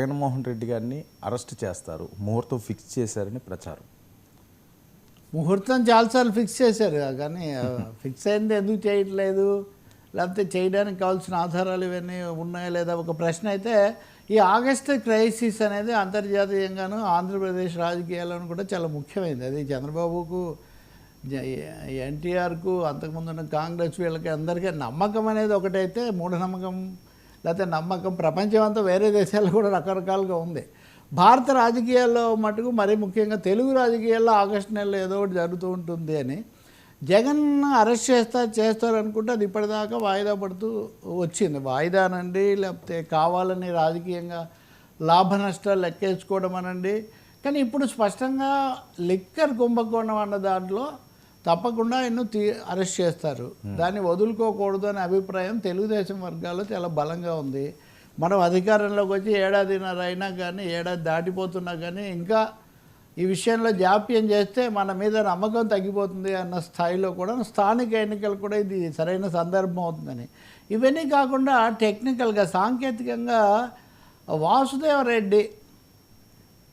జగన్మోహన్ రెడ్డి గారిని అరెస్ట్ చేస్తారు. ముహూర్తం ఫిక్స్ చేశారని ప్రచారం. ముహూర్తం చాలాసార్లు ఫిక్స్ చేశారు. కానీ ఫిక్స్ అయింది ఎందుకు చేయట్లేదు? లేకపోతే చేయడానికి కావాల్సిన ఆధారాలు ఇవన్నీ ఉన్నాయా లేదా? ఒక ప్రశ్న అయితే ఈ ఆగస్ట్ క్రైసిస్ అనేది అంతర్జాతీయంగాను ఆంధ్రప్రదేశ్ రాజకీయాలను కూడా చాలా ముఖ్యమైనది అది చంద్రబాబుకు ఎన్టీఆర్కు అంతకుముందు ఉన్న కాంగ్రెస్ వీళ్ళకి అందరికీ నమ్మకం అనేది ఒకటైతే మూఢనమ్మకం లేకపోతే నమ్మకం ప్రపంచం అంతా వేరే దేశాల్లో కూడా రకరకాలుగా ఉంది. భారత రాజకీయాల్లో మటుకు మరీ ముఖ్యంగా తెలుగు రాజకీయాల్లో ఆగస్టు నెలలో ఏదో ఒకటి జరుగుతూ ఉంటుంది అని జగన్ అరెస్ట్ చేస్తా చేస్తారు అనుకుంటే అది ఇప్పటిదాకా వాయిదా పడుతూ వచ్చింది. వాయిదానండి లేకపోతే కావాలని రాజకీయంగా లాభ నష్టాలు లెక్కేసుకోవడం అనండి. కానీ ఇప్పుడు స్పష్టంగా లిక్కర్ కుంభకోణం అన్న దాంట్లో తప్పకుండా ఆయన తీ అరెస్ట్ చేస్తారు. దాన్ని వదులుకోకూడదు అనే అభిప్రాయం తెలుగుదేశం వర్గాల్లో చాలా బలంగా ఉంది. మనం అధికారంలోకి వచ్చి ఏడాదిన్నర అయినా కానీ ఏడాది దాటిపోతున్నా కానీ ఇంకా ఈ విషయంలో జాప్యం చేస్తే మన మీద నమ్మకం తగ్గిపోతుంది అన్న స్థాయిలో కూడా స్థానిక ఎన్నికలు కూడా ఇది సరైన సందర్భం అవుతుందని. ఇవన్నీ కాకుండా టెక్నికల్గా సాంకేతికంగా వాసుదేవరెడ్డి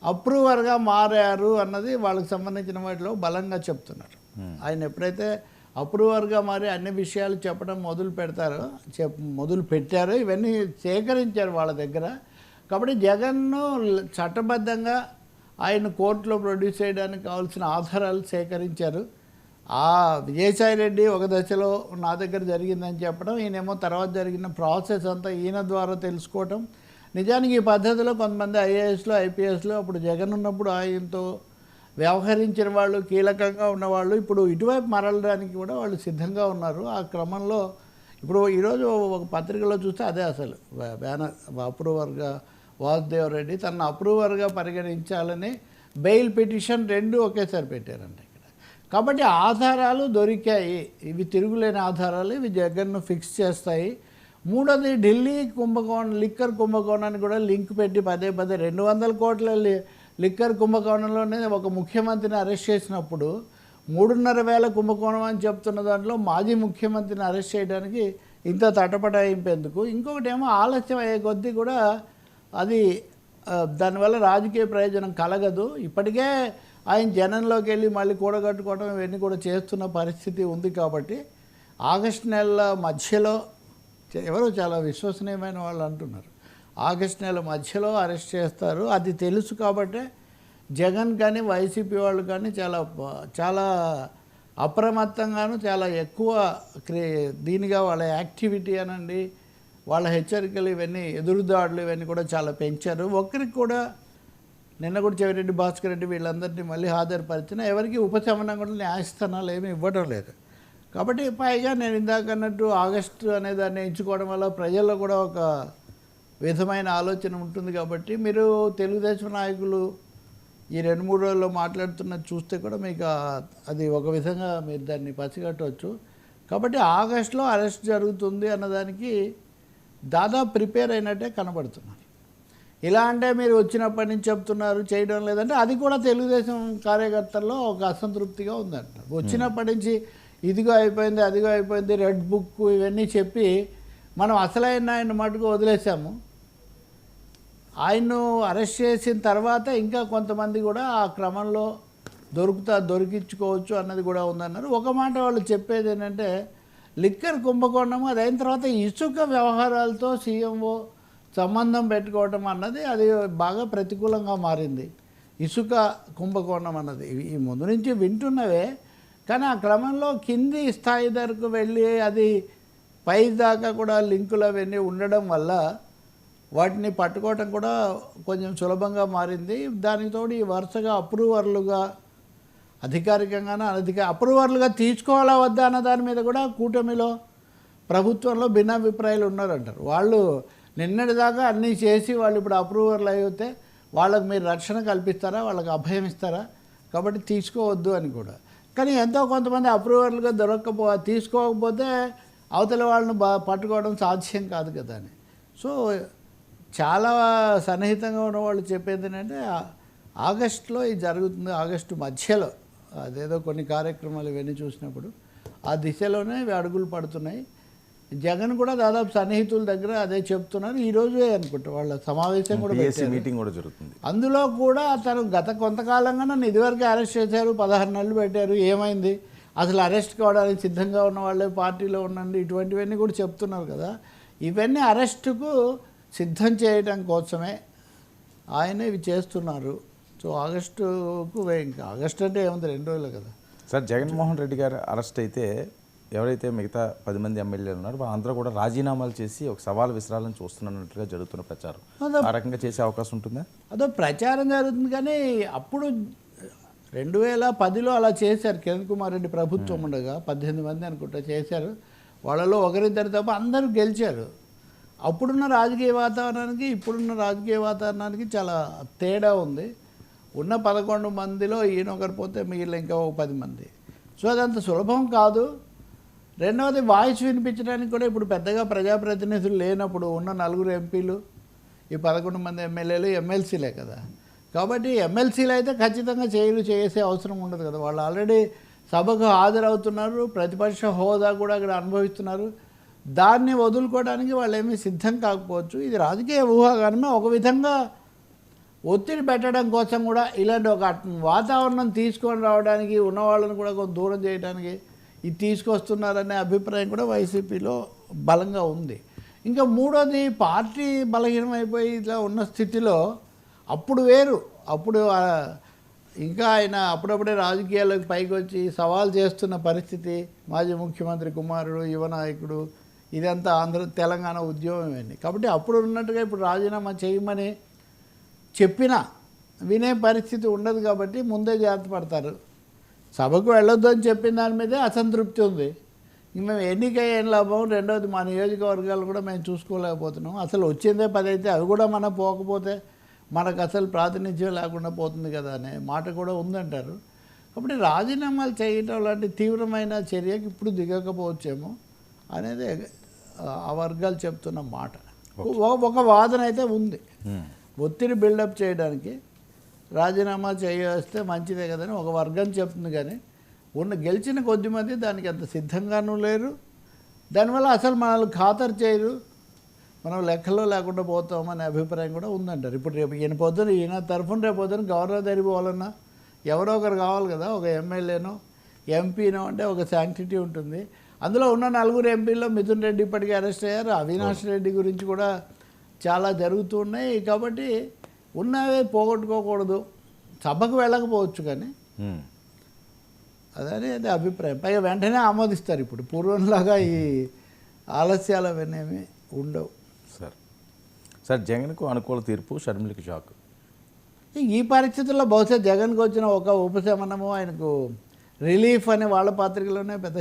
అప్రూవర్గా మారారు అన్నది వాళ్ళకి సంబంధించిన వాటిలో బలంగా చెప్తున్నారు. ఆయన ఎప్పుడైతే అప్రూవర్గా మారి అన్ని విషయాలు చెప్పడం మొదలు పెడతారో చెప్ మొదలు పెట్టారో ఇవన్నీ సేకరించారు వాళ్ళ దగ్గర. కాబట్టి జగన్ను చట్టబద్ధంగా ఆయన కోర్టులో ప్రొడ్యూస్ చేయడానికి కావాల్సిన ఆధారాలు సేకరించారు. ఆ విజయసాయి రెడ్డి ఒక దశలో నా దగ్గర జరిగిందని చెప్పడం ఈయనేమో తర్వాత జరిగిన ప్రాసెస్ అంతా ఈయన ద్వారా తెలుసుకోవటం. నిజానికి ఈ పద్ధతిలో కొంతమంది ఐఏఎస్లో ఐపీఎస్లో అప్పుడు జగన్ ఉన్నప్పుడు ఆయనతో వ్యవహరించిన వాళ్ళు కీలకంగా ఉన్నవాళ్ళు ఇప్పుడు ఇటువైపు మరలడానికి కూడా వాళ్ళు సిద్ధంగా ఉన్నారు. ఆ క్రమంలో ఇప్పుడు ఈరోజు ఒక పత్రికలో చూస్తే అదే అసలు. బ్యానర్ అప్రూవర్గా వాసుదేవ్ రెడ్డి తనను అప్రూవర్గా పరిగణించాలని బెయిల్ పిటిషన్ రెండు ఒకేసారి పెట్టారంట ఇక్కడ. కాబట్టి ఆధారాలు దొరికాయి. ఇవి తిరుగులేని ఆధారాలు. ఇవి జగన్ను ఫిక్స్ చేస్తాయి. మూడోది ఢిల్లీ కుంభకోణం లిక్కర్ కుంభకోణాన్ని కూడా లింక్ పెట్టి పదే పదే రెండు వందల కోట్ల లిక్కర్ కుంభకోణంలోనే ఒక ముఖ్యమంత్రిని అరెస్ట్ చేసినప్పుడు మూడున్నర వేల కుంభకోణం అని చెప్తున్న దాంట్లో మాజీ ముఖ్యమంత్రిని అరెస్ట్ చేయడానికి ఇంత తటపటాయింపేందుకు ఇంకొకటి ఏమో ఆలస్యం అయ్యే కొద్దీ కూడా అది దానివల్ల రాజకీయ ప్రయోజనం కలగదు. ఇప్పటికే ఆయన జనంలోకి వెళ్ళి మళ్ళీ కూడగట్టుకోవడం ఇవన్నీ కూడా చేస్తున్న పరిస్థితి ఉంది కాబట్టి ఆగస్టు నెల మధ్యలో ఎవరో చాలా విశ్వసనీయమైన వాళ్ళు అంటున్నారు. ఆగస్ట్ నెల మధ్యలో అరెస్ట్ చేస్తారు. అది తెలుసు కాబట్టే జగన్ కానీ వైసీపీ వాళ్ళు కానీ చాలా చాలా అప్రమత్తంగాను చాలా ఎక్కువ దీనిగా వాళ్ళ యాక్టివిటీ అనండి వాళ్ళ హెచ్చరికలు ఇవన్నీ ఎదురుదాడులు ఇవన్నీ కూడా చాలా పెంచారు. ఒక్కరికి కూడా నిన్న కూడా చెవిరెడ్డి భాస్కర్ రెడ్డి వీళ్ళందరినీ మళ్ళీ హాజరుపరిచిన ఎవరికి ఉపశమనం కూడా న్యాయస్థానాలు ఏమీ ఇవ్వడం లేదు. కాబట్టి పైగా నేను ఇందాక అన్నట్టు ఆగస్టు అనే దాన్ని ఎంచుకోవడం వల్ల ప్రజల్లో కూడా ఒక విధమైన ఆలోచన ఉంటుంది కాబట్టి మీరు తెలుగుదేశం నాయకులు ఈ రెండు మూడు రోజుల్లో మాట్లాడుతున్నది చూస్తే కూడా మీకు అది ఒక విధంగా మీరు దాన్ని పసిగట్టవచ్చు. కాబట్టి ఆగస్టులో అరెస్ట్ జరుగుతుంది అన్నదానికి దాదాపు ప్రిపేర్ అయినట్టే కనబడుతున్నారు ఇలా అంటే మీరు వచ్చినప్పటి నుంచి చెప్తున్నారు చేయడం లేదంటే అది కూడా తెలుగుదేశం కార్యకర్తల్లో ఒక అసంతృప్తిగా ఉందంట. వచ్చినప్పటి నుంచి ఇదిగో అయిపోయింది అదిగో అయిపోయింది రెడ్ బుక్ ఇవన్నీ చెప్పి మనం అసలైన ఆయన మటుకు వదిలేసాము. ఆయన్ను అరెస్ట్ చేసిన తర్వాత ఇంకా కొంతమంది కూడా ఆ క్రమంలో దొరుకుతా దొరికించుకోవచ్చు అన్నది కూడా ఉందన్నారు. ఒక మాట వాళ్ళు చెప్పేది ఏంటంటే లిక్కర్ కుంభకోణము అది అయిన తర్వాత ఇసుక వ్యవహారాలతో సీఎంఓ సంబంధం పెట్టుకోవటం అన్నది అది బాగా ప్రతికూలంగా మారింది. ఇసుక కుంభకోణం అన్నది. ఈ ముందు నుంచి వింటున్నవే కానీ ఆ క్రమంలో కింది స్థాయి ధరకు వెళ్ళి అది పై దాకా కూడా లింకులు అవన్నీ ఉండడం వల్ల వాటిని పట్టుకోవటం కూడా కొంచెం సులభంగా మారింది. దానికి తోడు ఈ వరుసగా అప్రూవర్లుగా అధికారికంగానే అనధిక అప్రూవర్లుగా తీసుకోవాలా వద్దా అన్న దాని మీద కూడా కూటమిలో ప్రభుత్వంలో భిన్నాభిప్రాయాలు ఉన్నారంటారు. వాళ్ళు నిన్నటిదాకా అన్నీ చేసి వాళ్ళు ఇప్పుడు అప్రూవర్లు అయితే వాళ్ళకి మీరు రక్షణ కల్పిస్తారా? వాళ్ళకి అభయం ఇస్తారా? కాబట్టి తీసుకోవద్దు అని కూడా. కానీ ఎంతో కొంతమంది అప్రూవర్లుగా దొరక్కపో తీసుకోకపోతే అవతల వాళ్ళని బా పట్టుకోవడం సాధ్యం కాదు కదా అని. సో చాలా సన్నిహితంగా ఉన్న వాళ్ళు చెప్పేది ఏంటంటే ఆగస్టులో ఇది జరుగుతుంది ఆగస్టు మధ్యలో. అదేదో కొన్ని కార్యక్రమాలు ఇవన్నీ చూసినప్పుడు ఆ దిశలోనే ఇవి అడుగులు పడుతున్నాయి. జగన్ కూడా దాదాపు సన్నిహితుల దగ్గర అదే చెప్తున్నారు. ఈ రోజే అనుకుంటా వాళ్ళ సమావేశం కూడా. మీటింగ్ కూడా జరుగుతుంది. అందులో కూడా అతను గత కొంతకాలంగా నన్ను ఇదివరకు అరెస్ట్ చేశారు పదహారు నెలలు పెట్టారు ఏమైంది? అసలు అరెస్ట్ కావడానికి సిద్ధంగా ఉన్న వాళ్ళే పార్టీలో ఉండండి ఇటువంటివన్నీ కూడా చెప్తున్నారు కదా. ఇవన్నీ అరెస్టుకు సిద్ధం చేయడం కోసమే ఆయన ఇవి చేస్తున్నారు. సో ఆగస్టుకు ఇంకా ఆగస్టు అంటే ఏముంది? రెండు రోజులు కదా. సార్ జగన్మోహన్ రెడ్డి గారు అరెస్ట్ అయితే ఎవరైతే మిగతా పది మంది ఎమ్మెల్యేలు ఉన్నారో వాళ్ళందరూ కూడా రాజీనామాలు చేసి ఒక సవాల్ విసరాలని చూస్తున్నట్టుగా జరుగుతున్న ప్రచారం. ఆ రకంగా చేసే అవకాశం ఉంటుందా? అదో ప్రచారం జరుగుతుంది కానీ అప్పుడు రెండు వేల పదిలో అలా చేశారు. కిరణ్ కుమార్ రెడ్డి ప్రభుత్వం ఉండగా పద్దెనిమిది మంది అనుకుంటా చేశారు. వాళ్ళలో ఒకరిద్దరు తప్ప అందరూ గెలిచారు. అప్పుడున్న రాజకీయ వాతావరణానికి ఇప్పుడున్న రాజకీయ వాతావరణానికి చాలా తేడా ఉంది. ఉన్న పదకొండు మందిలో ఈయన ఒకరు పోతే మిగిలిన ఇంకా ఒక పది మంది. సో అదంత సులభం కాదు. రెండవది వాయిస్ వినిపించడానికి కూడా ఇప్పుడు పెద్దగా ప్రజాప్రతినిధులు లేనప్పుడు ఉన్న నలుగురు ఎంపీలు ఈ పదకొండు మంది ఎమ్మెల్యేలు ఎమ్మెల్సీలే కదా. కాబట్టి ఎమ్మెల్సీలు అయితే ఖచ్చితంగా చేయలు చేసే అవసరం ఉండదు కదా. వాళ్ళు ఆల్రెడీ సభకు హాజరవుతున్నారు ప్రతిపక్ష హోదా కూడా అక్కడ అనుభవిస్తున్నారు. దాన్ని వదులుకోవడానికి వాళ్ళు ఏమీ సిద్ధం కాకపోవచ్చు. ఇది రాజకీయ ఊహాగానమే. ఒక విధంగా ఒత్తిడి పెట్టడం కోసం కూడా ఇలాంటి ఒక వాతావరణం తీసుకొని రావడానికి ఉన్న వాళ్ళని కూడా కొంత దూరం చేయడానికి ఇది తీసుకొస్తున్నారనే అభిప్రాయం కూడా వైసీపీలో బలంగా ఉంది. ఇంకా మూడోది పార్టీ బలహీనమైపోయి ఇట్లా ఉన్న స్థితిలో అప్పుడు వేరు. అప్పుడు ఇంకా ఆయన అప్పుడప్పుడే రాజకీయాలకు పైకి వచ్చి సవాల్ చేస్తున్న పరిస్థితి మాజీ ముఖ్యమంత్రి కుమారుడు యువ నాయకుడు ఇదంతా ఆంధ్ర తెలంగాణ ఉద్యోగం ఇవన్నీ కాబట్టి అప్పుడు ఉన్నట్టుగా ఇప్పుడు రాజీనామా చేయమని చెప్పినా వినే పరిస్థితి ఉండదు కాబట్టి ముందే జాగ్రత్త పడతారు. సభకు వెళ్ళొద్దు అని చెప్పిన దాని మీదే అసంతృప్తి ఉంది. ఇంక మేము ఎన్నిక ఏం లాభం? రెండవది మా నియోజకవర్గాలు కూడా మేము చూసుకోలేకపోతున్నాం. అసలు వచ్చిందే పది అయితే అవి కూడా మనం పోకపోతే మనకు అసలు ప్రాతినిధ్యం లేకుండా పోతుంది కదా అనే మాట కూడా ఉందంటారు. కాబట్టి రాజీనామాలు చేయటం లాంటి తీవ్రమైన చర్యకి ఇప్పుడు దిగకపోవచ్చేమో అనేది ఆ- వర్గాలు చెప్తున్న మాట. ఒక- వాదన అయితే ఉంది. Hmm. ఒత్తిడి బిల్డప్ చేయడానికి రాజీనామా చేస్తే మంచిదే కదని ఒక వర్గం చెప్తుంది కానీ ఉన్న గెలిచిన కొద్ది మంది దానికి అంత సిద్ధంగానూ లేరు. దానివల్ల అసలు మనల్ని ఖాతరు చేయరు. మనం లెక్కలో లేకుండా పోతామనే అభిప్రాయం కూడా ఉందంటారు. ఇప్పుడు రేపు ఈయన పొద్దున ఈయన తరఫున రేపు పొద్దున గవర్నర్ దగ్గరికి పోవాలన్నా ఎవరో ఒకరు కావాలి కదా ఒక ఎమ్మెల్యేనో ఎంపీనో అంటే ఒక శాంక్టిటీ ఉంటుంది. అందులో ఉన్న నలుగురు ఎంపీల్లో మిథున్ రెడ్డి ఇప్పటికీ అరెస్ట్ అయ్యారు. అవినాష్ రెడ్డి గురించి కూడా చాలా జరుగుతూ ఉన్నాయి. కాబట్టి ఉన్నవే పోగొట్టుకోకూడదు. సభకు వెళ్ళకపోవచ్చు కానీ. Hmm. అదే అభిప్రాయం. పైగా వెంటనే ఆమోదిస్తారు ఇప్పుడు. పూర్వంలాగా ఈ ఆలస్యాలు అవన్నీ ఉండవు. సార్. సార్ జగన్కు అనుకూల తీర్పు షర్మిలకి షాక్. ఈ పరిస్థితుల్లో బహుశా జగన్కి వచ్చిన ఒక ఉపశమనము ఆయనకు రిలీఫ్ అనే వాళ్ళ పాత్రికలోనే పెద్ద